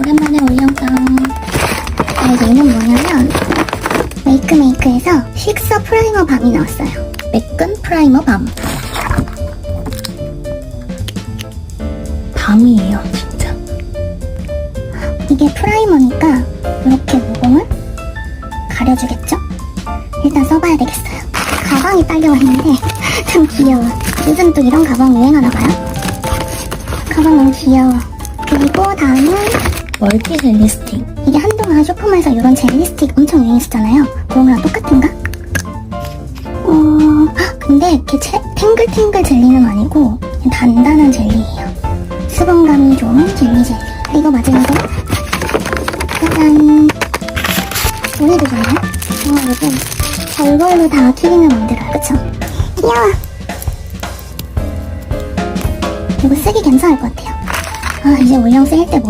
오랜만에 올 영상. 아, 얘는 뭐냐면, 메이크메이크에서 픽서 프라이머 밤이 나왔어요. 매끈 프라이머 밤. 밤이에요, 진짜. 이게 프라이머니까, 이렇게 모공을 가려주겠죠? 일단 써봐야 되겠어요. 가방이 딸려와 있는데, 참 귀여워. 요즘 또 이런 가방 유행하나봐요? 가방 너무 귀여워. 그리고 다음은 멀티 젤리 스틱. 이게 한동안 쇼폼에서 이런 젤리 스틱 엄청 유행했었잖아요. 그런 거랑 똑같은가? 어, 헉, 근데 이렇게 채- 탱글탱글 젤리는 아니고 단단한 젤리예요. 수분감이 좋은 젤리 젤리. 그리고 마지막으로 짜잔. 오늘도 좋아요? 어, 이거 별걸로 다 키링을 만들어요. 그쵸? 귀여워. 이거 쓰기 괜찮을 것 같아요. 아, 이제 올영 쓰일 때 뭐.